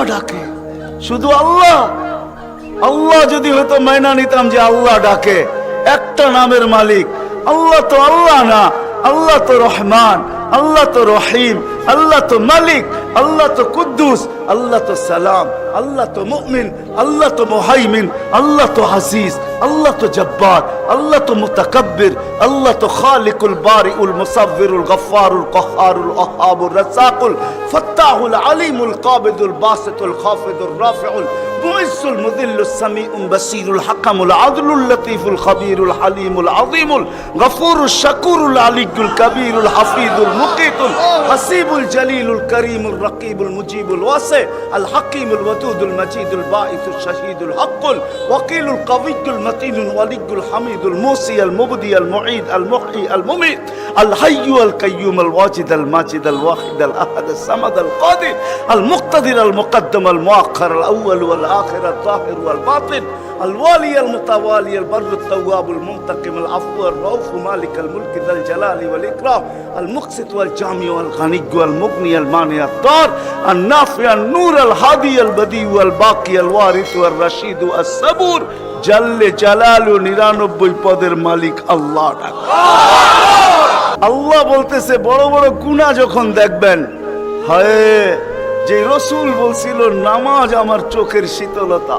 আল্লাহ ডাকে। শুধু আল্লাহ? আল্লাহ যদি হয়তো মাইনা নিতাম যে আল্লাহ ডাকে। একটা নামের মালিক। আল্লাহ তো আল্লাহ না। আল্লাহ তো রহমান। আল্লাহ তো রহিম। আল্লাহ তো মালিক। আল্লাহ তো কুদ্দুস। আল্লাহ তো সালাম আল্লাহ তো মুমিন আল্লাহ তো মুহাইমিন আল্লাহ তো হাসিস আল্লাহ তো জব্বার আল্লাহ তো মুতাকাব্বির আল্লাহ তো খালিকুল বারিউল মুসাব্বিরুল গফফারুল কহ্হারুল ওয়াহাবুর রাসাকুল ফাত্তাহুল আলিমুল কাবিদুল বাসিতুল খাফিদুর রাফিউল المعز المذل السميع البصير الحكم العدل اللطيف الخبير الحليم العظيم الغفور الشكور العلي الكبير الحفيظ المقيت الحسيب الجليل الكريم الرقيب المجيب الواسع الحكيم الودود المجيد الباعث الشهيد الحق الوكيل القوي المتين الولي الحميد الموصي المبدي المعيد المحيي المميت الحي القيوم الواجد الماجد الواحد الأحد الصمد القادر المقتدر المقدم المؤخر الأول والآخر الظاهر والباطن. الوالي المتوالي البر التواب المنتقم العفو الرؤوف مالك الملك ذا الجلال والاكرام المقسط والجامع والغني والمغني المانع الضار النافع النور الهادي البديع والباقي الوارث والرشيد الصبور জাল্লে জালালু নিরানব্বই পদের মালিক আল্লাহ ডাক আল্লাহ বলতেছে বড় বড় গুণা যখন দেখবেন হায় যে রসুল বলছিল নামাজ আমার চোখের শীতলতা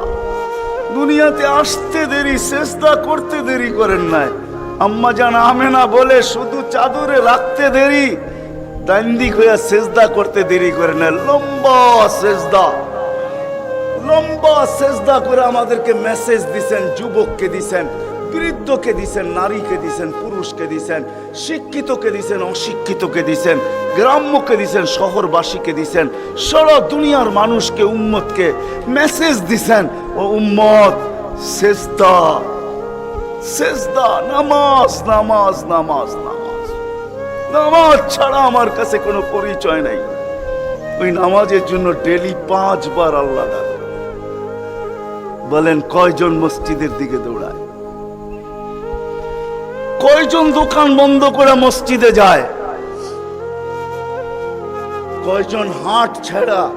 দুনিয়াতে আসতে দেরি, চেষ্টা করতে দেরি করেন নাই। আম্মা জান আমেনা বলে, শুধু চাদরে রাখতে দেরি দান্দিক হইয়া সেজদা করতে দেরি করে না লম্বা সেজদা লম্বা সেজদা করে আমাদেরকে মেসেজ দিছেন, যুবককে দিছেন। বৃদ্ধকে দিছেন, নারীকে দিছেন, পুরুষকে দিছেন, শিক্ষিতকে দিছেন, অশিক্ষিতকে দিছেন, গ্রাম্যকে দিছেন, শহরবাসীকে দিছেন, সারা দুনিয়ার মানুষকে, উম্মতকে মেসেজ দিছেন, ও উম্মত, সেজদা সেজদা, নামাজ নামাজ নামাজ নামাজ। নামাজ ছাড়া আমার কাছে কোনো পরিচয় নাই। ওই নামাজের জন্য ডেলি পাঁচবার আল্লাহ বলেন, কয়জন মসজিদের দিকে দৌড়ায়? কয়জন দোকান বন্ধ করে মসজিদে যায়? কয়জন হাট ছেড়া?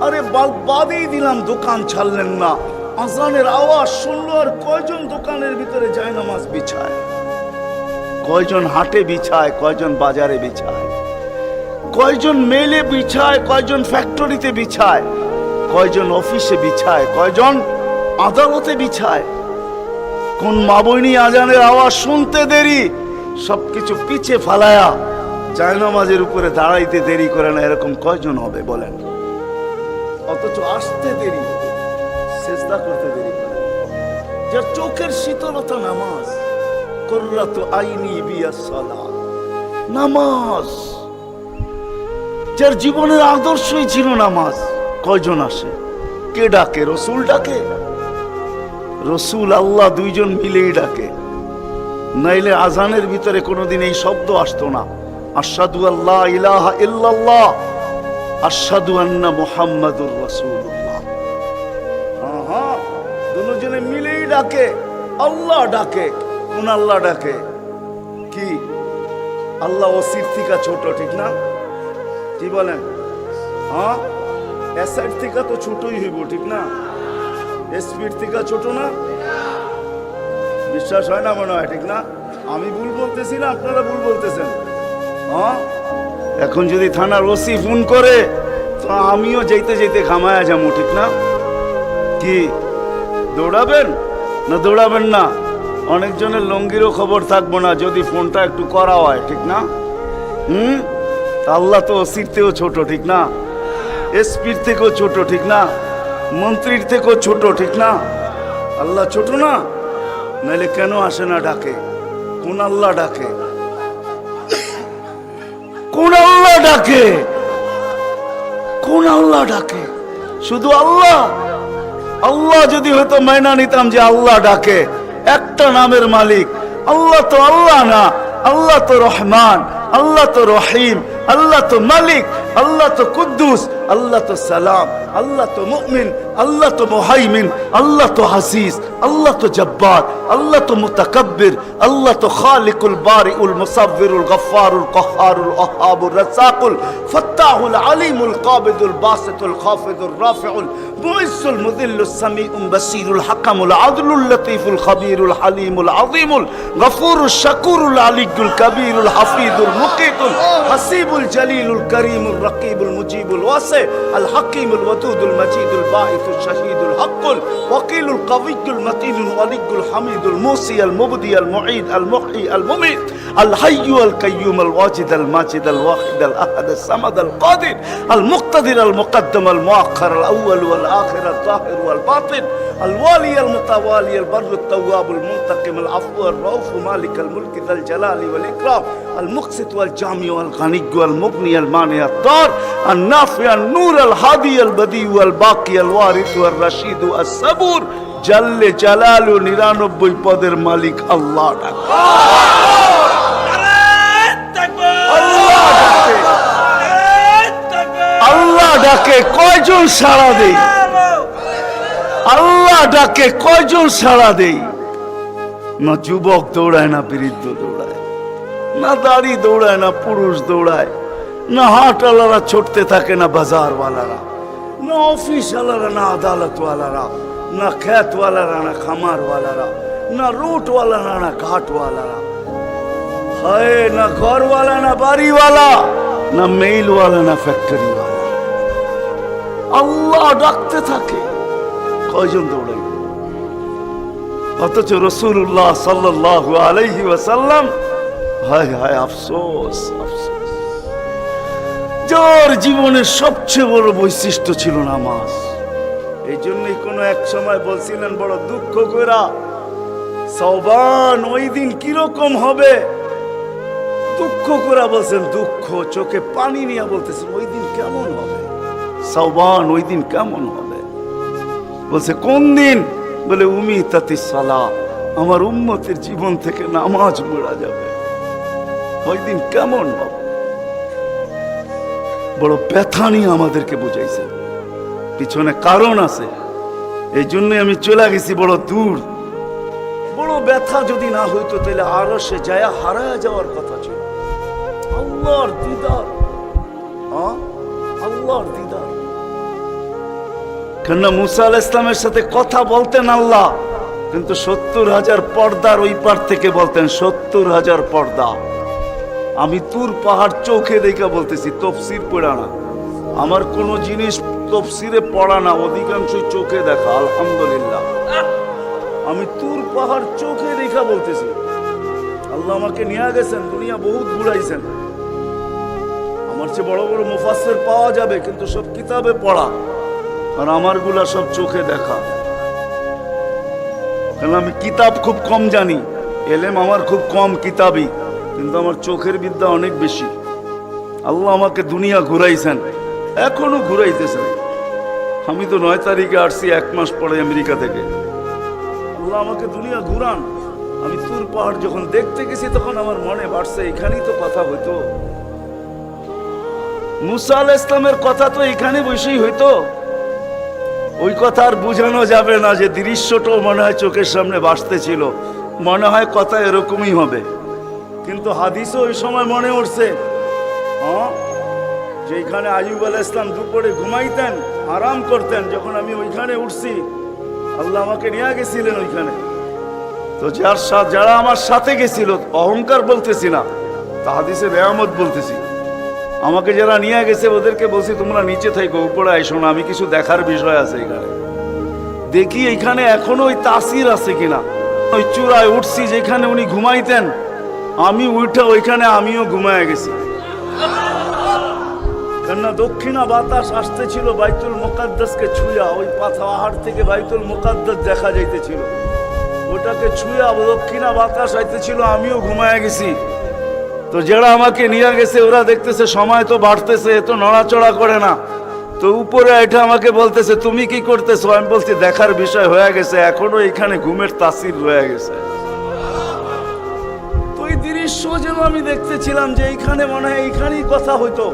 আরে বাদেই দিলাম, দোকান ছাড়লেন না। আজানের আওয়াজ শুনলো আর কয়জন দোকানের ভিতরে যায় নামাজ বিছায়? কয়জন হাটে বিছায়, কয়জন বাজারে বিছায়? কয়জন মেলে বিছায়, কয়জন ফ্যাক্টরিতে বিছায়? কয়জন অফিসে বিছায়? কয়জন আদালতে বিছায়? কোন মাবইনি আজানের আওয়াজ শুনতে দেরি। সবকিছু পিছে ফালায়া জায়নামাজের উপরে দাঁড়াইতে দেরি করে না, এরকম কয়জন হবে বলেন? অথচ আসতে দেরি চেষ্টা করতে দেরি যার চোখের শীতলতা নামাজ, কররাত আইনি বিয়া সালা। নামাজ, যার জীবনের আদর্শই ছিল নামাজ। কয়জন আসে? কে ডাকে? রসুল ডাকে? রসুল আল্লাহ দুইজন মিলেই ডাকে। নাইলে আজানের ভিতরে কোনোদিন এই শব্দ আসতো না। আশাদু আল্লাহ ইলাহা ইল্লাল্লাহ আশাদু আন্না মুহাম্মাদুর রাসূলুল্লাহ। হ্যাঁ দুজনে মিলেই ডাকে। আল্লাহ ডাকে, কোন আল্লাহ ডাকে? কি? আল্লাহ ওসির থেকে ছোট, ঠিক না? কি বলেন? হ্যাঁ? এসাইড থেকে তো ছোটই হইব, ঠিক না? স্পিড থেকে ছোট না। বিশ্বাস হয় না মনে হয়, ঠিক না? আমি ভুল বলতেছি না আপনারা ভুল বলতেছেন? হ্যাঁ? এখন যদি থানার ওসি ফোন করে, তো আমিও যেতে যেতে ঘামায়া যাব, ঠিক না? কি, দৌড়াবেন? না দৌড়াবেন না। অনেকজনের লঙ্গিরও খবর থাকব না, যদি ফোনটা একটু করা হয়, ঠিক না? হুম? আল্লাহ তো ওসির থেকেও ছোট, ঠিক না? এসপির থেকেও ছোট, ঠিক না? মন্ত্রীর থেকেও ছোট, ঠিক না? আল্লাহ ছোট না? নাহলে কেন আসে না ডাকে? কোন আল্লাহ ডাকে? কোন আল্লাহ ডাকে? কোন আল্লাহ ডাকে? শুধু আল্লাহ? আল্লাহ যদি হয়তো মাইনা নিতাম যে আল্লাহ ডাকে, একটা নামের মালিক। আল্লাহ তো আল্লাহ না, আল্লাহ তো রহমান। আল্লাহ তো রহিম আল্লাহ তো মালিক আল্লাহ তো কুদ্দুস আল্লাহ তো সালাম আল্লাহ তো মুমিন আল্লাহ তো মুহাইমিন আল্লাহ তো হাসিস আল্লাহ তো জব্বার আল্লাহ তো মুতাকাব্বির আল্লাহ তো খালিকুল বারিউল মুসাব্বিরুল গফফারুল কহ্হারুল ওহাবুর রাজ্জাকুল ফাত্তাহুল আলিমুল কাবিদুল বাসিতুল খাফিদুল রাফিউল মুইসুল মুদিল্লুস সামিউল বাসিরুল হাকামুল আদলুল লতীফুল খাবীরুল হালিমুল আযীমুল গফুরুল শাকুরুল আলিকুল কবীরুল হাফিদুল المقيت الحسيب الجليل الكريم الرقيب المجيب الواسع الحكيم الودود المجيد الباعث الشهيد الحق الوكيل القوي المتين الولي الحميد الموصي المبدي المعيد المحيي المميت الحي القيوم الواجد الماجد الواحد الأحد الصمد القادر المقتدر المقدم المؤخر الأول والآخر الظاهر والباطن الوالي المتوالي البر التواب المنتقم العفو الرؤوف مالك الملك ذا الجلال والإكرام المقصد المقسط والجامع والغني والمغني المانع الضار النافع النور الهادي البديع والباقي الوارث والرشيد الصبور جل جلاله নিরানব্বই পদের মালিক আল্লাহ ডাক আল্লাহ ডাকে আল্লাহ ডাকে কয়জন সাড়া দেয় আল্লাহ ডাকে কয়জন সাড়া দেই না যুবক দৌড়ায় না বৃদ্ধ দৌড়ায় না দাড়ি দৌড়ায়, না পুরুষ দৌড়ায়, না হাটওয়ালারা ছুটতে থাকে, না বাজারওয়ালারা, না অফিসওয়ালারা, না আদালতওয়ালারা, না খ্যাতওয়ালারা না খামারওয়ালারা, না রুটওয়ালারা না ঘাটওয়ালারা। হায়, না ঘরওয়ালা, না বাড়িওয়ালা, না মেইলওয়ালা, না ফ্যাক্টরিওয়ালা। আল্লাহ ডাকতে থাকে, কয়জন দৌড়াই অথচ রসুল্লাহ সাল্লাহ আলাইহি ওয়াসাল্লাম হায় হায় আফসোস আফসোস। যার জীবনের সবচেয়ে বড় বৈশিষ্ট্য ছিল নামাজ। এই জন্যই কোনো এক সময় বলছিলেন, বড় দুঃখ করা সবান ওই দিন কীরকম হবে? দুঃখ করা বলছেন, দুঃখ, চোখে পানি নিয়ে বলতেছেন, ওই দিন কেমন হবে? সবান ওই দিন কেমন হবে? বলছে, কোন দিন? বলে উমি তাতি সালা আমার উম্মতের জীবন থেকে নামাজ মোড়া যাবে। ওই দিন কেমন বড় ব্যথা নিয়ে আমাদেরকে বুঝাইছেন পিছনে কারণ আছে। এই জন্যই আমি চলে গেছি বড় দূর। বড় ব্যথা যদি না হইতো তাহলে আরও সে যায় হারায় যাওয়ার কথা ছিল। আল্লাহর দিদার? আল্লাহর দিদার। কেননা মুসা আল ইসলামের সাথে কথা বলতেন আল্লাহ, কিন্তু সত্তর হাজার পর্দার ওই পার থেকে বলতেন সত্তর হাজার পর্দা। আমি তুর পাহাড় চোখে দেখা বলতেছি, তফসির পড়া না। আমার কোন জিনিস তফসিরে পড়া না, অধিকাংশই চোখে দেখা, আলহামদুলিল্লাহ। আমি তুর পাহাড় চোখে দেখা বলতেছি। আল্লাহ আমাকে নিয়ে গেছেন, দুনিয়া বহুত ঘুরাইছেন। আমার চেয়ে বড় বড় মুফাসের পাওয়া যাবে, কিন্তু সব কিতাবে পড়া। আর আমারগুলা সব চোখে দেখা। কারণ আমি কিতাব খুব কম জানি, এলেম আমার খুব কম কিতাবই। কিন্তু আমার চোখের বিদ্যা অনেক বেশি। আল্লাহ আমাকে দুনিয়া ঘুরাইছেন, এখনও ঘুরাইতেছেন আমি তো নয় তারিখে আসছি, এক মাস পরে আমেরিকা থেকে। আল্লাহ আমাকে দুনিয়া ঘুরান। আমি তুর পাহাড় যখন দেখতে গেছি, তখন আমার মনে বাড়ছে, এখানেই তো কথা হইতো। মুসা আল ইসলামের কথা তো এখানে বসেই হইতো। ওই কথা আর বোঝানো যাবে না যে দৃশ্যটাও মনে হয় চোখের সামনে বাসতেছিল। মনে হয় কথা এরকমই হবে। কিন্তু হাদিসও ওই সময় মনে উঠছে। হ্যাঁ? যেখানে আইব আল ইসলাম দুপুরে ঘুমাইতেন, আরাম করতেন, যখন আমি ওইখানে উঠছি, আল্লাহ আমাকে নিয়ে গেছিলেন ওইখানে। তো যার যারা আমার সাথে গেছিল, অহংকার বলতেছি না, তা হাদিসের রেয়ামত বলতেছি। আমাকে যারা নিয়ে গেছে, ওদেরকে বলছি, তোমরা নিচে থাকো, উপরে আইসো না, আমি কিছু দেখার বিষয় আছে এখানে। দেখি এখানে এখনও ওই তাসির আছে কিনা। ওই চূড়ায় উঠছি, যেখানে উনি ঘুমাইতেন আমি উঠে ওইখানে, আমিও ঘুমায় গেছি। কেননা দক্ষিণা বাতাস আসতেছিল, বাইতুল মোকাদ্দাসকে ছুঁয়া। ওই পাহাড় থেকে বাইতুল মোকাদ্দাস দেখা যাইতেছিল। ওটাকে ছুঁয়া দক্ষিণা বাতাস আইতেছিল, আমিও ঘুমায় গেছি। তো যারা আমাকে নিয়ে গেছে, ওরা দেখতেছে সময় তো বাড়তেছে এত নড়াচড়া করে না। তো উপরে এটা আমাকে বলতেছে, তুমি কি করতেছো? আমি বলছি, দেখার বিষয় হয়ে গেছে, এখনও এখানে ঘুমের তাসির রয়ে গেছে। দৃশ্য যেন আমি দেখতেছিলাম যে এইখানে মনে হয় এইখানেই কথা হইতো।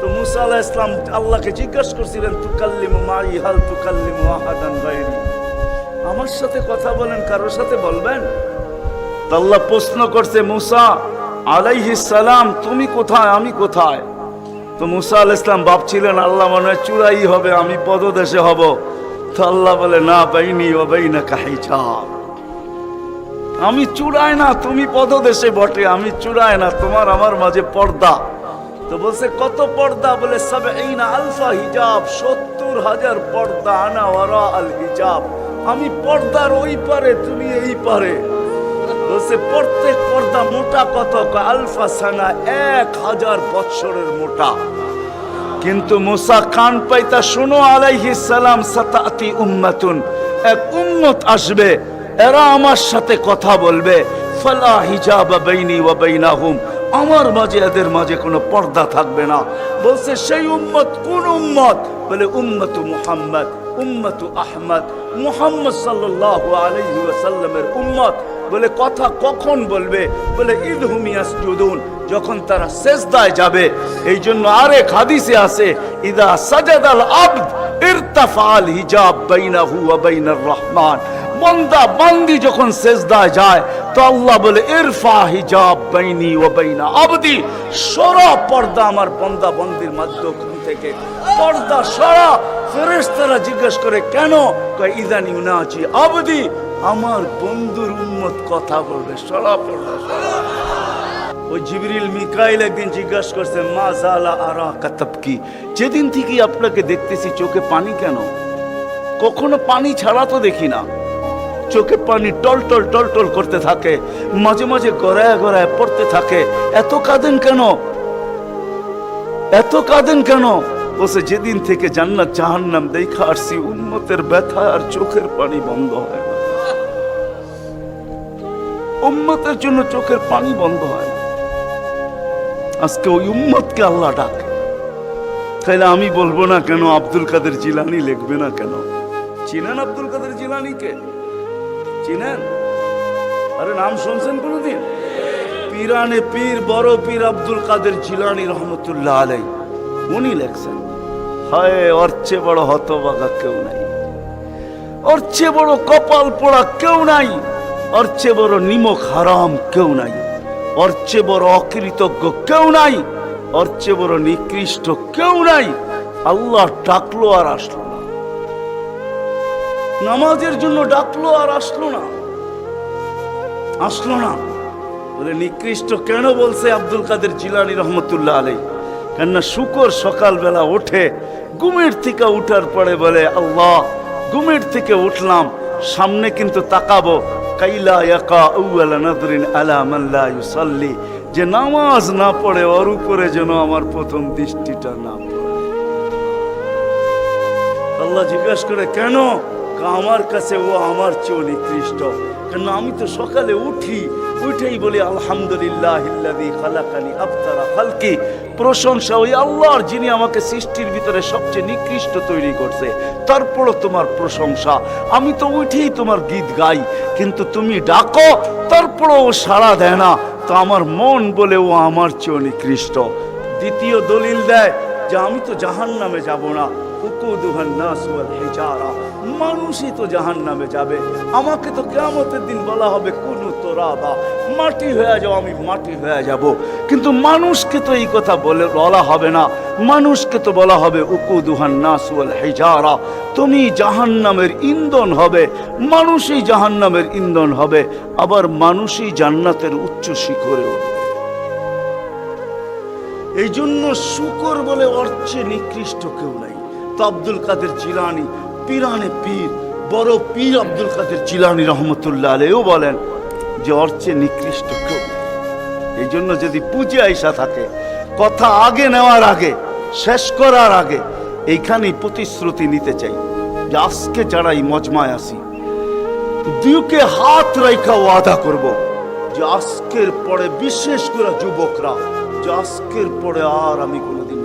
তো মুসা আলাহ ইসলাম আল্লাহকে জিজ্ঞাসা করছিলেন, তুকাল্লিমু মাই, হাল তুকাল্লিমু আহাদান গায়রি? আমার সাথে কথা বলেন, কারোর সাথে বলবেন? আল্লাহ প্রশ্ন করছে, মুসা আলাইহি সালাম, তুমি কোথায়? আমি কোথায়? তো মুসা আল ইসলাম ভাবছিলেন, আল্লাহ মনে হয় চূড়াই হবে, আমি পদদেশে হব। তো আল্লাহ বলে, না, বাইনি ও বাইনা কাহিছা আমি চূড়ায় না, তুমি পদদেশে বটে, আমি চূড়ায় না, তোমার আমার মাঝে পর্দা। তো বলছে, কত পর্দা? বলে সবে এই না আলফা হিজাব, সত্তর হাজার পর্দা, আনা ওরা আল হিজাব। আমি পর্দার ওই পারে, তুমি এই পারে। বলছে, প্রত্যেক পর্দা মোটা কত? আলফা সানা এক হাজার বৎসরের মোটা। কিন্তু মুসা কান পাইতা, শুনো আলাইহিস সালাম, সাতাতি উম্মাতুন। এক উম্মত আসবে এরা আমার সাথে কথা বলবে। ফালা হিজাবা বাইনি ওয়া বাইনাহুম। আমার মাঝে এদের মাঝে কোনো পর্দা থাকবে না। বলছে, সেই উম্মত কোন উম্মত? বলে, উম্মতু মুহাম্মদ, উম্মতু আহমদ, মুহাম্মদ সাল্লাল্লাহু আলাইহি ওয়াসাল্লামের উম্মত। বলে, কথা কখন বলবে? বলে ঈদ হুমিয়াস জুদুন যখন তারা সেজদায় যাবে। এই জন্য আরেক হাদিসে আছে, ইদা সাজাদাল আবদ ইরতাফাল হিজাব বাইনাহু ওয়া বাইনার রহমান। বান্দা বান্দি যখন সেজদায় যায়, তো আল্লাহ বলে, ইরফা হিজাব বাইনি ওয়া বাইনা আবদি। সরা পর্দা আমার বান্দা বন্দির মাধ্যম থেকে। পর্দা সরা ফেরেশতারা জিজ্ঞেস করে, কেন? ইদানি উনাচি আবদি। আমার বন্ধুর উম্মত কথা বলবে, সরা পর্দা সরা। ওই জিবরিল মিকাইল একদিন জিজ্ঞাসা করছে, মা জালা আরা কাতাবকি যেদিন থেকে আপনাকে দেখতেছি, চোখে পানি কেন? কখনো পানি ছাড়া তো দেখি না। চোখে পানি টল টল টল টল করতে থাকে, মাঝে মাঝে গড়ায় গড়ায় পড়তে থাকে। এত কাঁদেন কেন? এত কাঁদেন কেন? বসে যেদিন থেকে জান্নাত জাহান্নাম দেখা আসছি উন্মতের ব্যথা আর চোখের পানি বন্ধ হয় না। উম্মতের জন্য চোখের পানি বন্ধ হয় আজকে ওই উম্মতকে আল্লাহ ডাকে। তাইলে আমি বলব না কেন আব্দুল কাদের জিলানি লিখবে না কেন? চিনেন আব্দুল কাদের জিলানিকে? চিনেন? আরে নাম শুনছেন কোনদিন? পীরানে পীর, বড় পীর আব্দুল কাদের জিলানি রহমতুল্লাহ আলাই। উনি লেখছেন, হায়, ওর চেয়ে বড় হতবাগা কেউ নাই। ওর চেয়ে বড় কপাল পোড়া কেউ নাই। ওর চেয়ে বড় নিমক হারাম কেউ নাই। ওর চেয়ে বড় অকৃতজ্ঞ কেউ নাই। ওর চেয়ে বড় নিকৃষ্ট কেউ নাই। আল্লাহ ডাকলো আর আসলো। নামাজের জন্য ডাকলো আর আসলো না। আসলো না। বলে, নিকৃষ্ট কেন বলছে আব্দুল কাদের জিলানি রহমতুল্লাহ আলী কেননা শুকর সকালবেলা ওঠে, ঘুমের থেকে উঠার পরে বলে, আল্লাহ, ঘুমের থেকে উঠলাম, সামনে কিন্তু তাকাবো। কাইলা ইয়াকা আউয়ালা নাদরিন আলা মান লা ইউসাল্লি। যে নামাজ না পড়ে, ওর উপরে যেন আমার প্রথম দৃষ্টিটা না পড়ে। আল্লাহ জিজ্ঞাসা করে, কেন? আমার কাছে ও আমার চেয়েও নিকৃষ্ট কেন আমি তো সকালে উঠি, উঠেই বলি, আলহামদুলিল্লাহ খালাকানি আফতারা খালকি। প্রশংসা ওই আল্লাহর যিনি আমাকে সৃষ্টির ভিতরে সবচেয়ে নিকৃষ্ট তৈরি করছে। তারপরও তোমার প্রশংসা। আমি তো উঠেই তোমার গীত গাই, কিন্তু তুমি ডাকো, তারপরও ও সাড়া দেয় না। তো আমার মন বলে ও আমার চেয়েও নিকৃষ্ট দ্বিতীয় দলিল দেয় যে, আমি তো জাহান নামে যাব না। উকুদুহান মানুষই তো জাহান নামে যাবে। আমাকে তো কেয়ামতের দিন বলা হবে, কোন তোরাবা। মাটি হয়ে যাও, আমি মাটি হয়ে যাব। কিন্তু মানুষকে তো এই কথা বলে, বলা হবে না। মানুষকে তো বলা হবে, উকুদুহান নাস ওয়াল হিজারা। তুমি জাহান নামের ইন্ধন হবে, মানুষই জাহান নামের ইন্ধন হবে। আবার মানুষই জান্নাতের উচ্চ শিখরে এই জন্য শুকর বলে অর্চে নিকৃষ্ট কেউ নাই। আব্দুল কাদের জিলানি, পীরানে পীর, বড় পীর আব্দুল কাদের জিলানি রহমতুল্লাহ আলেও বলেন যে অর্চে নিকৃষ্ট এই জন্য যদি পুজো আইসা থাকে, কথা আগে নেওয়ার আগে, শেষ করার আগে, এইখানেই প্রতিশ্রুতি নিতে চাই যে আজকে যারা এই মজমায় আসি দুকে হাত রাইখা ওয়াদা করব যে আজকের পরে বিশেষ করে যুবকরা, যে আজকের পরে আর আমি কোনোদিন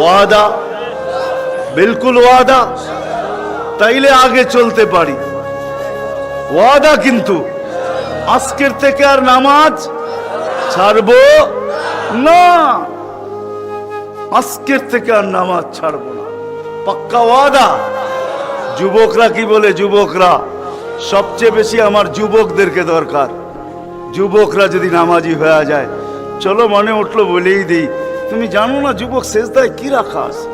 ওয়াদা, বিলকুল ওয়াদা, তাইলে আগে চলতে পারি। ওয়াদা কিন্তু আজকের থেকে আর নামাজ ছাড়বো না। আজকের থেকে আর নামাজ ছাড়বো না। পাক্কা ওয়াদা? যুবকরা কি বলে যুবকরা? সবচেয়ে বেশি আমার যুবকদেরকে দরকার। যুবকরা যদি নামাজি হয়ে যায়, চলো মনে উঠল বলেই দিই তুমি জানো না যুবক শেষদায় কি রাখা আছে?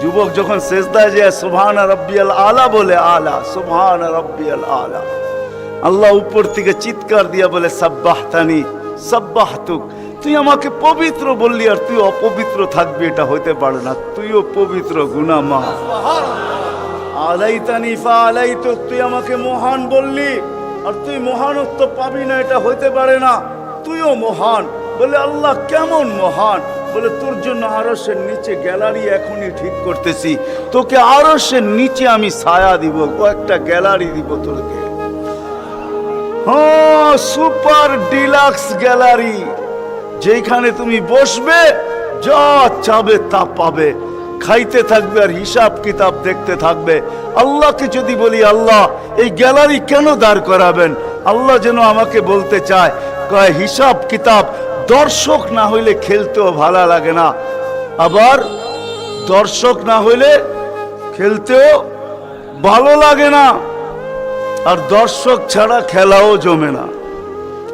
যুবক যখন শেষদায় যায়, সুবহান রব্বিয়াল আলা বলে আলা, সুবহান রব্বিয়াল আলা। আল্লাহ উপর থেকে চিৎকার দিয়া বলে, সাব্বাহতানি, সাব্বাহতুক। তুই আমাকে পবিত্র বললি আর তুই অপবিত্র থাকবি, এটা হইতে পারে না। তুইও পবিত্র গুনা মা আলাইতানি ফা আলাইতুক, তুই আমাকে মহান বললি, আর তুই মহানত্ব পাবি না, এটা হইতে পারে না। তুইও মহান। বলে, আল্লাহ কেমন মহান? বলে, তোর জন্য আরসের নিচে গ্যালারি এখনই ঠিক করতেছি। তোকে আরসের নিচে আমি ছায়া দিব ও একটা গ্যালারি দিব তোকে সুপার ডিলাক্স গ্যালারি যেখানে তুমি বসবে, যা চাবে তা পাবে। খাইতে থাকবে আর হিসাব কিতাব দেখতে থাকবে। আল্লাহকে যদি বলি, আল্লাহ, এই গ্যালারি কেন দাঁড় করাবেন? আল্লাহ যেন আমাকে বলতে চায়, কয়, হিসাব কিতাব দর্শক না হইলে খেলতেও ভালো লাগে না। আবার দর্শক না হইলে খেলতেও ভালো লাগে না। আর দর্শক ছাড়া খেলাও জমে না।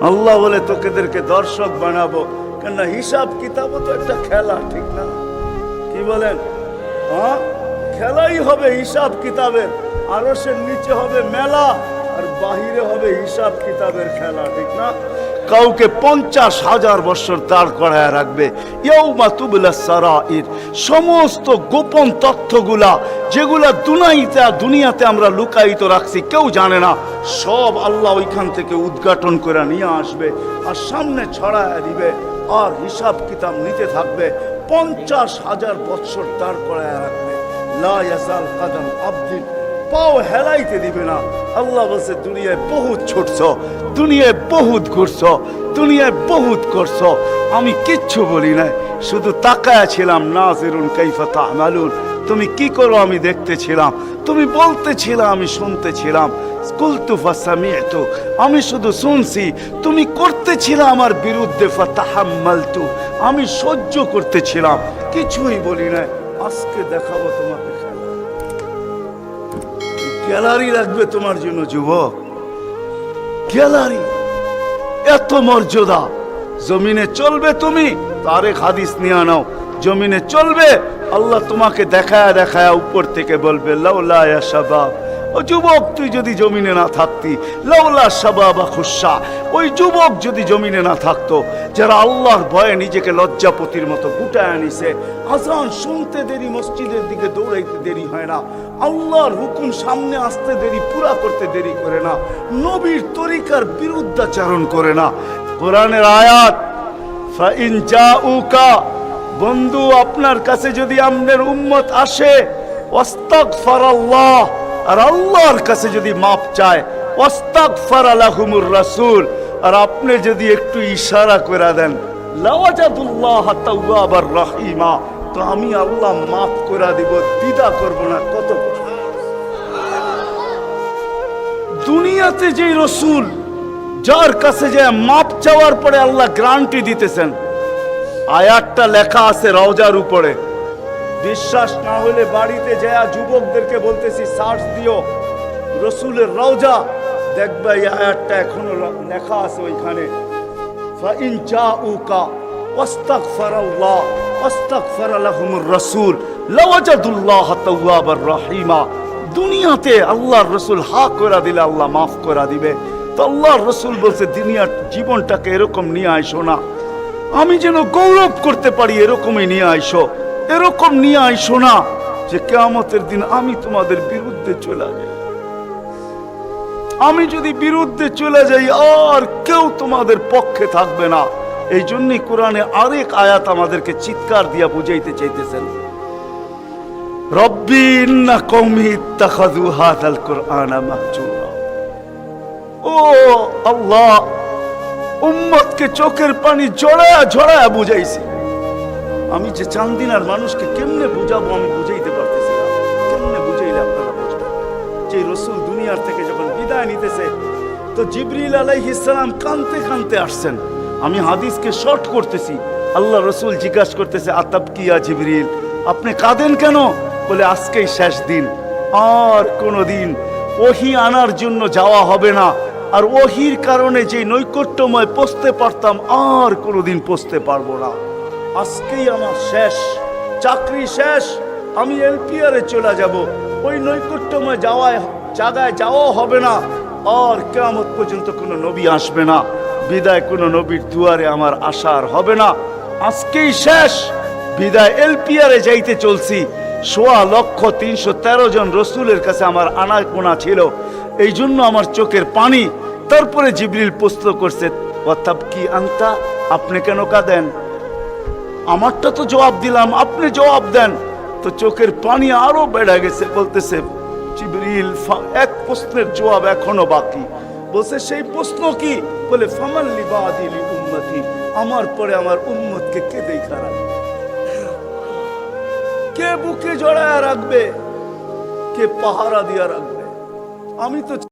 আল্লাহ বলে, তোকেদেরকে দর্শক বানাবো। কেননা হিসাব কিতাবও তো একটা খেলা, ঠিক না? কি বলেন? হ্যাঁ খেলাই হবে হিসাব কিতাবের। আরও সে নিচে হবে মেলা, আর বাহিরে হবে হিসাব কিতাবের খেলা, ঠিক না? কাউকে পঞ্চাশ হাজার বছর দাঁড় করায় রাখবে। তুবলা সমস্ত গোপন তথ্যগুলা যেগুলা দুনাইতে দুনিয়াতে আমরা লুকায়িত রাখছি, কেউ জানে না। সব আল্লাহ ওইখান থেকে উদ্ঘাটন করে নিয়ে আসবে আর সামনে ছড়ায় দিবে আর হিসাব কিতাব নিতে থাকবে। পঞ্চাশ হাজার বৎসর দাঁড় করায় রাখবে। লা পাও হেলাইতে দিবে না। আল্লাহ বলছে, দুনিয়ায় বহুত ছুটছ, দুনিয়ায় বহুত ঘুরছ, দুনিয়ায় বহুত করছ। আমি কিচ্ছু বলি নাই, শুধু তাকায়া ছিলাম, নাজিরুন কাইফা তামালুন তুমি কি করো? আমি দেখতেছিলাম, তুমি বলতেছিলা, আমি শুনতেছিলাম। কুলতু ফাসামিয়তু আমি শুধু শুনছি, তুমি করতেছিলে আমার বিরুদ্ধে ফাতাহাম্মালতু। আমি সহ্য করতেছিলাম, কিছুই বলি নাই। আজকে দেখাবো তোমাকে গ্যালারি রাখবে তোমার জন্য, যুবক। গ্যালারি। এত মর্যাদা। জমিনে চলবে তুমি তারে হাদিস নিয়ে আনাও জমিনে চলবে, আল্লাহ তোমাকে দেখায় দেখায় উপর থেকে বলবে, লাউলা শাবাব। ও যুবক, তুই যদি জমিনে না থাকতি লাউলা শাবাবা খুশা ওই যুবক যদি জমিনে না থাকতো, যারা আল্লাহর ভয়ে নিজেকে লজ্জাপতির মতো গুটায় আনিছে, আজান শুনতে দেরি, মসজিদের দিকে দৌড়াইতে দেরি হয় না, আল্লাহর হুকুম সামনে আসতে দেরি, পুরা করতে দেরি করে না, নবীর তরিকার বিরুদ্ধাচারণ করে না। কোরআনের আয়াত, ফাইন জাউকা, বন্ধু, আপনার কাছে যদি আমাদের উম্মত আসে ওয়াস্তাগফার আল্লাহ আর আল্লাহর কাছে যদি মাপ চায় ওয়াস্তাগফার আলাহুমুর রাসূল, আর আপনি যদি একটু ইশারা করে দেন, লাওয়াজাদুল্লাহ তাওয়াবার রহিমা, তো আমি আল্লাহ মাফ করে দিব, দ্বিধা করব না, কত দুনিয়াতে যে রসুল, যার কাছে যে মাপ চাওয়ার পরে আল্লাহ গ্রান্টি দিতেছেন, আয়াতটা লেখা আছে রওজার উপরে। বিশ্বাস না হলে বাড়িতে যায় যুবকদেরকে বলতেছি, সার্চ দিও। রসুলের রওজা। দেখবে এই আয়াতটা এখনও লেখা আছে ওইখানে। ফাইন জাউকা ওয়াস্তাগফারাল্লাহ, ওয়াস্তাগফার লাহুমুর রাসূল। লাওয়াজাদুল্লাহ রহিমা। দুনিয়াতে আল্লাহর রসুল হা করে দিলে আল্লাহ মাফ করে দিবে। তো আল্লাহর রসুল বলছে, দুনিয়ার জীবনটাকে এরকম নিয়ে আইসো না। আমি যেন গৌরব করতে পারি, এরকমই নিয়ে আইসো। এরকম নিয়ে আইসো না যে কেয়ামতের দিন আমি তোমাদের বিরুদ্ধে চলে যাই। আমি যদি বিরুদ্ধে চলে যাই, আর কেউ তোমাদের পক্ষে থাকবে না। এই জন্যই কোরআনে আরেক আয়াত আমাদেরকে চিৎকার দিয়া বুঝাইতে চাইতেছেন। চোখের পানি জড়ায়া ঝড়ায়া বুঝাইছি। আমি যে চান্দিনার মানুষকে কেমনে বুঝাবো আমি বুঝাইতে পারতেছি কেমনে বুঝাইলে আপনারা বুঝবেন? যে রসুল দুনিয়ার থেকে যখন বিদায় নিতেছে, তো জিবরিল আলাইহিসসালাম কানতে কানতে আসছেন। আমি হাদিসকে শর্ট করতেছি। আল্লাহ রসুল জিজ্ঞাসা করতেছে, আতাব কিয়া জিবরিল? আপনি কাঁদেন কেন? বলে, আজকেই শেষ দিন। আর কোনো দিন ওহি আনার জন্য যাওয়া হবে না। আর ওহির কারণে যে নৈকট্যময় পৌঁছতে পারতাম, আর কোনোদিন পৌঁছতে পারব না। আজকেই আমার শেষ, চাকরি শেষ, আমি এলপিআরে চলে যাব। ওই নৈকট্যময় যাওয়ায় জায়গায় যাওয়া হবে না। আর কেমন পর্যন্ত কোনো নবী আসবে না। বিদায় কোনো নবীর দুয়ারে আমার আশার হবে না। আজকেই শেষ, বিদায় এলপিআরে যাইতে চলছি। সোয়া লক্ষ তিনশো তেরো জন রসুলের কাছে আমার আনা কোনা ছিল। এই জন্য আমার চোখের পানি। তারপরে জিবরিল প্রশ্ন করছে অর্থাৎ কি আন্তা? আপনি কেন কাঁদেন? আমারটা তো জবাব দিলাম, আপনি জবাব দেন। তো চোখের পানি আরও বেড়ে গেছে, বলতেছে এক প্রশ্নের জবাব এখনও বাকি। বলছে, সেই প্রশ্ন কি? বলে ফামাল্লি বাদিলি উম্মতি, আমার পরে আমার উম্মতকে কে দেখা কে বুকে জড়ায় রাখবে? কে পাহারা দিয়া রাখবে? আমি তো